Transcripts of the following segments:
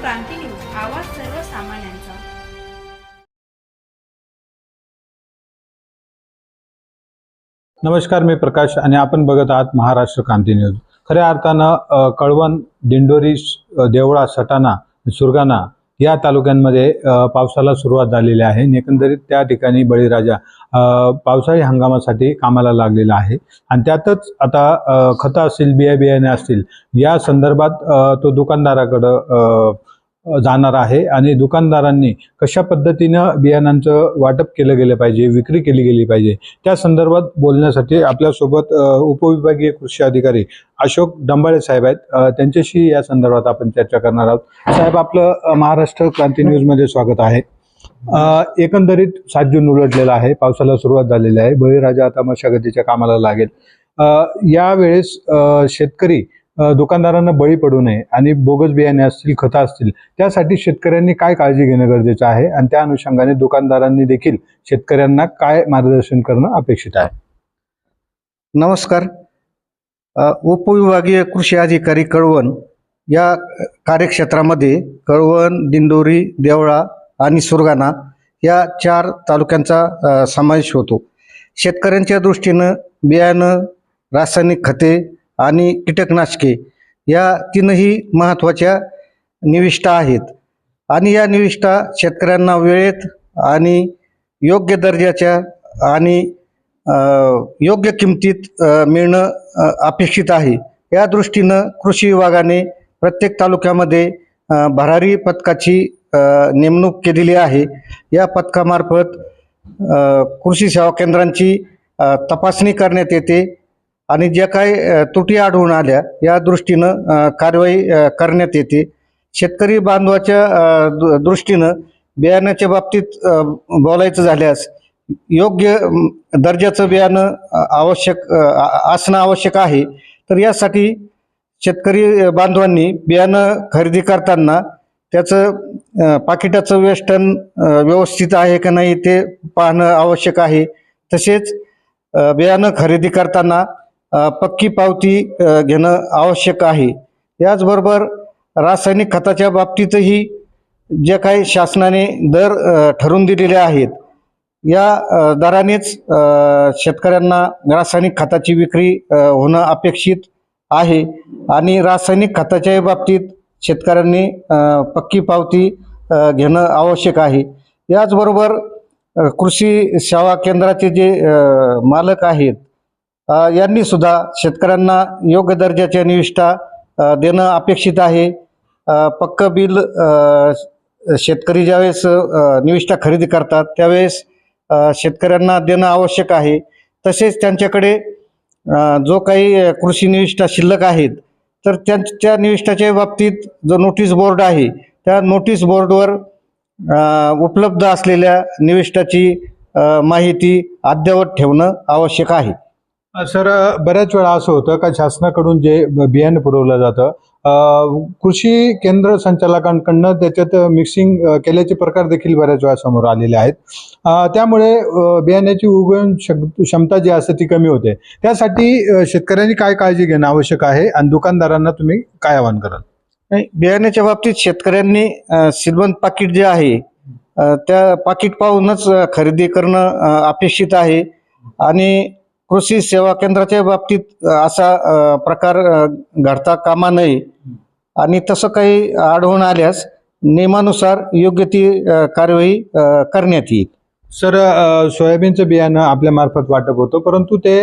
क्रांती news आवाज सर्वसामान्यांचा. नमस्कार मी प्रकाश आणि आपण बघत आहात महाराष्ट्र क्रांती न्यूज. खऱ्या अर्थानं कळवण दिंडोरी देवळा सटाणा सुरगाणा या तालुक्यांमध्ये पावसाला सुरुवात झालेली आहे. एकंदरीत त्या ठिकाणी बळीराजा पावसाळी हंगामासाठी कामाला लागलेला आहे. आणि त्यातच आता खतं असतील बिया बियाणे असतील या संदर्भात तो दुकानदाराकडं जाणार आहे आणि दुकानदारांनी कशा पद्धतीनं बियाणांचं वाटप केलं गेलं पाहिजे विक्री केली गेली पाहिजे त्या संदर्भात बोलण्यासाठी आपल्यासोबत उपविभागीय कृषी अधिकारी अशोक डंबाळे साहेब आहेत. त्यांच्याशी या संदर्भात आपण चर्चा करणार आहोत. साहेब आपलं महाराष्ट्र क्रांती न्यूजमध्ये स्वागत आहे. एकंदरीत सात जून उलटलेला आहे पावसाला सुरुवात झालेली आहे. बळीराजा आता मशागतीच्या कामाला लागेल. यावेळेस शेतकरी दुकानदारांना बळी पडू नये आणि बोगस बियाणे असतील खतं असतील त्यासाठी शेतकऱ्यांनी काय काळजी घेणं गरजेचं आहे? आणि त्या अनुषंगाने दुकानदारांनी देखील शेतकऱ्यांना काय मार्गदर्शन करणं अपेक्षित आहे? नमस्कार. उपविभागीय कृषी अधिकारी कळवण या कार्यक्षेत्रामध्ये कळवण दिंडोरी देवळा आणि सुरगाणा या चार तालुक्यांचा समावेश होतो. शेतकऱ्यांच्या दृष्टीनं बियाणं रासायनिक खते आणि कीटकनाशके या तीनही महत्त्वाच्या निविष्ठा आहेत. आणि या निविष्ठा शेतकऱ्यांना वेळेत आणि योग्य दर्जाच्या आणि योग्य किमतीत मिळणं अपेक्षित आहे. या दृष्टीनं कृषी विभागाने प्रत्येक तालुक्यामध्ये भरारी पथकाची नेमणूक केलेली आहे. या पथकामार्फत कृषी सेवा केंद्रांची तपासणी करण्यात येते. आणि ज्या काही त्रुटी आढळून आल्या या दृष्टीनं कारवाई करण्यात येते. शेतकरी बांधवाच्या दृष्टीनं बियाण्याच्या बाबतीत बोलायचं झाल्यास योग्य दर्जाचं बियाणं आवश्यक असणं आवश्यक आहे. तर यासाठी शेतकरी बांधवांनी बियाणं खरेदी करताना त्याचं पाकिटाचं वेष्टन व्यवस्थित आहे का नाही ते पाहणं आवश्यक आहे. तसेच बियाणं खरेदी करताना पक्की पावती घेणं आवश्यक आहे. याचबरोबर रासायनिक खताच्या बाबतीतही जे काही शासनाने दर ठरून ठरवून दिलेले आहेत या दरानेच शेतकऱ्यांना रासायनिक खताची विक्री होणं अपेक्षित आहे आणि रासायनिक खताच्या बाबतीत शेतकऱ्यांनी पक्की पावती घेणं आवश्यक आहे. याचबरोबर कृषी सेवा केंद्राचे जे मालक आहेत यांनी सुद्धा शेतकऱ्यांना योग्य दर्जाच्या निविष्ठा देणं अपेक्षित आहे. पक्क बिल शेतकरी ज्यावेळेस निविष्ठा खरेदी करतात त्यावेळेस शेतकऱ्यांना देणं आवश्यक आहे. तसेच त्यांच्याकडे जो काही कृषी निविष्ठा शिल्लक आहेत तर त्यांच्या निविष्ठाच्या बाबतीत जो नोटीस बोर्ड आहे त्या नोटीस बोर्डवर उपलब्ध असलेल्या निविष्ठाची माहिती अद्ययावत ठेवणं आवश्यक आहे. सर बऱ्याच वेळा असं होतं का शासनाकडून जे बियाणं पुरवलं जातं कृषी केंद्र संचालकांकडनं त्याच्यात मिक्सिंग केल्याचे प्रकार देखील बऱ्याच वेळा समोर आलेले आहेत. त्यामुळे बियाण्याची उगवण क्षम- क्षमता जी असते ती कमी होते. त्यासाठी शेतकऱ्यांनी काय काळजी घेणं आवश्यक आहे आणि दुकानदारांना तुम्ही काय आवाहन कराल? नाही, बियाण्याच्या बाबतीत शेतकऱ्यांनी अ, पाकिट जे आहे त्या पाकिट पाहूनच खरेदी करणं अपेक्षित आहे. आणि कृषी सेवा केंद्राच्या बाबतीत असा प्रकार घडता कामा नये. आणि तसं काही आढळून आल्यास नियमानुसार योग्य ती कारवाई करण्यात येईल. सर सोयाबीनचं बियाणं आपल्या मार्फत वाटप होतं परंतु ते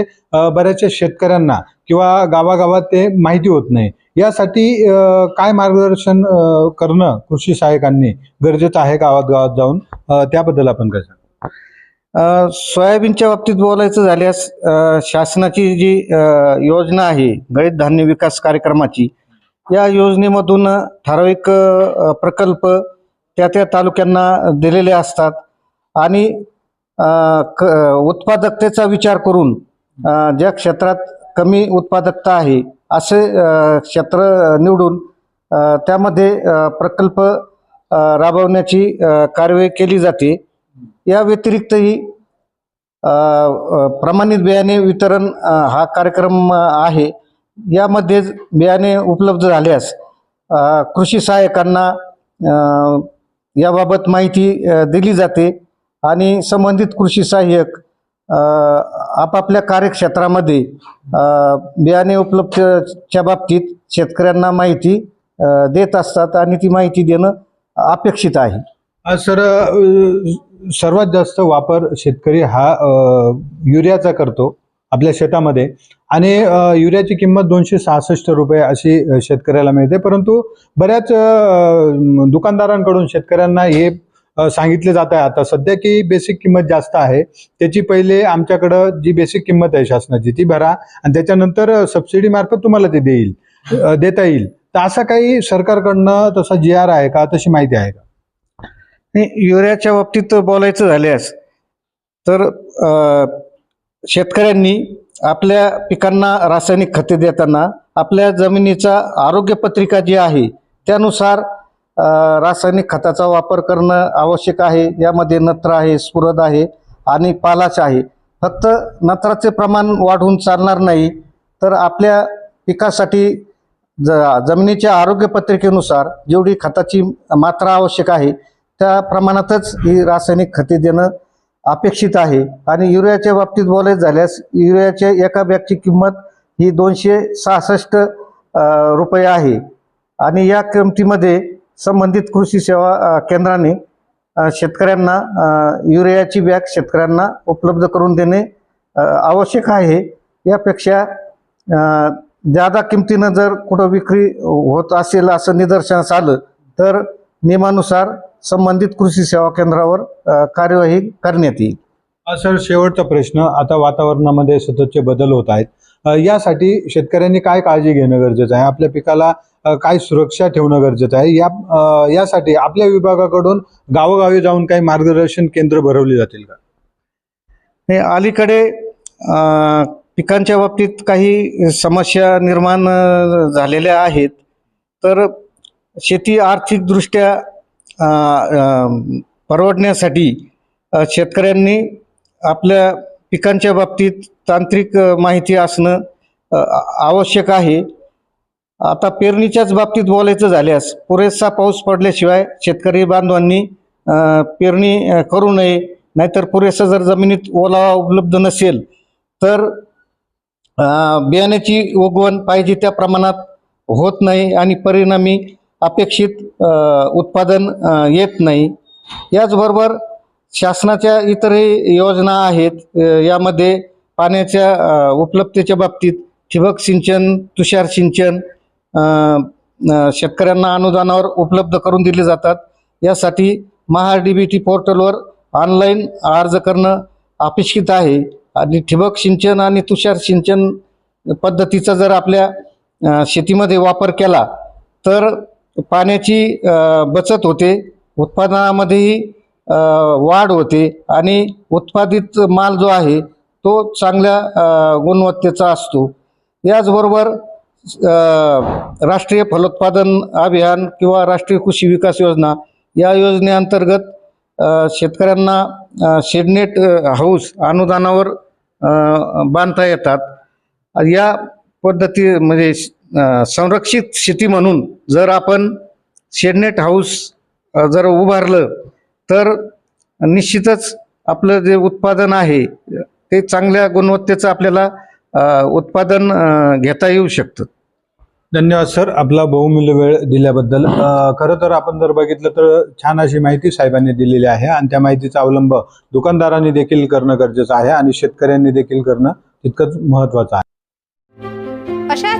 बऱ्याचशा शेतकऱ्यांना किंवा गावागावात ते माहिती होत नाही. यासाठी काय मार्गदर्शन करणं कृषी सहाय्यकांनी गरजेचं आहे गावात गावात जाऊन? त्याबद्दल आपण काय सांगाल? सोयाबीनच्या बाबतीत बोलायचं झाल्यास शासनाची जी योजना आहे गळीत धान्य विकास कार्यक्रमाची या योजनेमधून ठराविक प्रकल्प त्या त्या तालुक्यांना दिलेले असतात. आणि क उत्पादकतेचा विचार करून ज्या क्षेत्रात कमी उत्पादकता आहे असे क्षेत्र निवडून त्यामध्ये प्रकल्प राबवण्याची कारवाई केली जाते. या व्यतिरिक्तही प्रमाणित बियाणे वितरण हा कार्यक्रम आहे. यामध्ये बियाणे उपलब्ध झाल्यास कृषी सहाय्यकांना याबाबत माहिती दिली जाते आणि संबंधित कृषी सहाय्यक आपापल्या कार्यक्षेत्रामध्ये बियाणे उपलब्धच्या बाबतीत शेतकऱ्यांना माहिती देत असतात आणि ती माहिती देणं अपेक्षित आहे. सर सर्वात जास्त वापर शेतकरी हा युरियाचा करतो आपल्या शेतामध्ये. आणि युरियाची किंमत दोनशे सहासष्ट रुपये अशी शेतकऱ्याला मिळते. परंतु बऱ्याच दुकानदारांकडून शेतकऱ्यांना हे सांगितले जात आहे. आता सध्या की बेसिक किंमत जास्त आहे. त्याची पहिले आमच्याकडं जी बेसिक किंमत आहे शासनाची ती भरा. आणि त्याच्यानंतर सबसिडी मार्फत तुम्हाला ते देईल देता येईल. तर असा काही सरकारकडनं तसा जी आर आहे का? तशी माहिती आहे का? युरियाच्या बाबतीत बोलायचं झाल्यास तर शेतकऱ्यांनी आपल्या पिकांना रासायनिक खते देताना आपल्या जमिनीचा आरोग्य पत्रिका जी आहे त्यानुसार रासायनिक खताचा वापर करणं आवश्यक आहे. यामध्ये नत्र आहे स्फुरद आहे आणि पालाच आहे. फक्त नत्राचे प्रमाण वाढवून चालणार नाही तर आपल्या पिकासाठी ज जमिनीच्या आरोग्य पत्रिकेनुसार जेवढी खताची मात्रा आवश्यक आहे त्या प्रमाणातच ही रासायनिक खते देणं अपेक्षित आहे. आणि युरियाच्या बाबतीत बोलायचं झाल्यास युरियाच्या एका बॅगची किंमत ही दोनशे सहासष्ट रुपये आहे. आणि या किमतीमध्ये संबंधित कृषी सेवा केंद्राने शेतकऱ्यांना युरियाची बॅग शेतकऱ्यांना उपलब्ध करून देणे आवश्यक आहे. यापेक्षा जादा किमतीनं जर कुठं विक्री होत असेल असं निदर्शनास आलं तर नियमानुसार संबंधित कृषी सेवा केंद्रावर कार्यवाही करण्यात येईल. सर शेवटचा प्रश्न. आता वातावरणामध्ये सततचे बदल होत आहेत. यासाठी शेतकऱ्यांनी काय काळजी घेणं गरजेचं आहे? आपल्या पिकाला काय सुरक्षा ठेवणं गरजेचं आहे? या यासाठी आपल्या विभागाकडून गावोगावी जाऊन काही मार्गदर्शन केंद्र भरवली जातील का? हे अलीकडे पिकांच्या बाबतीत काही समस्या निर्माण झालेल्या आहेत. तर शेती आर्थिकदृष्ट्या परवडण्यासाठी शेतकऱ्यांनी आपल्या पिकांच्या बाबतीत तांत्रिक माहिती असणं आवश्यक आहे. आता पेरणीच्याच बाबतीत बोलायचं झाल्यास पुरेसा पाऊस पडल्याशिवाय शेतकरी बांधवांनी पेरणी करू नये. नाहीतर पुरेसा जर जमिनीत ओलावा उपलब्ध नसेल तर बियाण्याची उगवण पाहिजे त्या प्रमाणात होत नाही आणि परिणामी अपेक्षित उत्पादन येत नाही. याचबरोबर शासनाच्या इतरही योजना आहेत यामध्ये पाण्याच्या उपलब्धतेच्या बाबतीत ठिबक सिंचन तुषार सिंचन शेतकऱ्यांना अनुदानावर उपलब्ध करून दिले जातात. यासाठी महा डी बी टी पोर्टलवर ऑनलाईन अर्ज करणं अपेक्षित आहे. आणि ठिबक सिंचन आणि तुषार सिंचन पद्धतीचा जर आपल्या शेतीमध्ये वापर केला तर पाण्याची बचत होते उत्पादनामध्येही वाढ होते आणि उत्पादित माल जो आहे तो चांगल्या गुणवत्तेचा असतो. याचबरोबर राष्ट्रीय फलोत्पादन अभियान किंवा राष्ट्रीय कृषी विकास योजना या योजनेअंतर्गत शेतकऱ्यांना शेडनेट हाऊस अनुदानावर बांधता येतात. या पद्धती म्हणजे संरक्षित शेती म्हणून जर आपण शेडनेट हाऊस जर उभारलं तर निश्चितच आपलं जे उत्पादन आहे ते चांगल्या गुणवत्तेचं आपल्याला उत्पादन घेता येऊ शकतं. धन्यवाद सर. आपला बहुमूल्य वेळ दिल्याबद्दल. खरं तर आपण जर बघितलं तर छान अशी माहिती साहेबांनी दिलेली आहे आणि त्या माहितीचा अवलंब दुकानदारांनी देखील करणं गरजेचं आहे आणि शेतकऱ्यांनी देखील करणं तितकंच महत्त्वाचं आहे. अशाच